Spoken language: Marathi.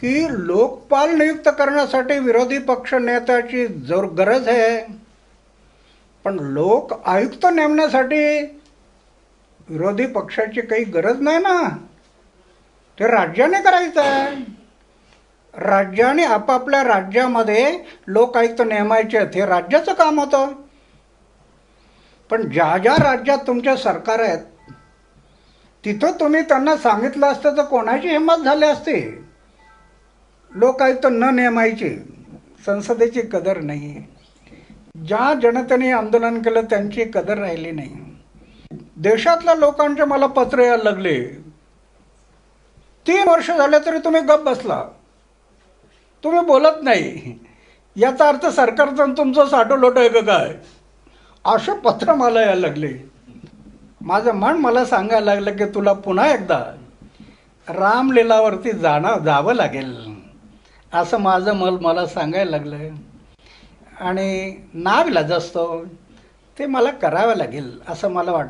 की लोकपाल नियुक्त करण्यासाठी विरोधी पक्ष नेत्याची जर गरज आहे. पण लोक आयुक्त नेमण्यासाठी विरोधी पक्षाची काही गरज नाही ना. ते राज्याने करायचं आहे. राज्याने आपापल्या राज्यामध्ये लोक आयुक्त नेमायचे आहेत. हे राज्याचं काम होतं. पण ज्या ज्या राज्यात तुमच्या सरकार आहेत तिथं तुम्ही त्यांना सांगितलं असतं तर कोणाची हिंमत झाली असती? लोकायुक्त न नेमायचे संसदेची कदर नाही. ज्या जनतेने आंदोलन केलं त्यांची कदर राहिली नाही. देशातल्या लोकांचे मला पत्र यायला लागले. तीन वर्ष झाले तरी तुम्ही गप बसला. तुम्ही बोलत नाही. याचा अर्थ सरकारचं तुमचं तुमचं साठोलोट आहे का काय? असे पत्र मला यायला लागले. माझं मन मला सांगायला लागलं की तुला पुन्हा एकदा रामलीलावरती जाणं जावं लागेल. असं माझं मल मला सांगायला लागलं आणि नाविलाज असतो ते मला करावं लागेल असं मला वाटतं.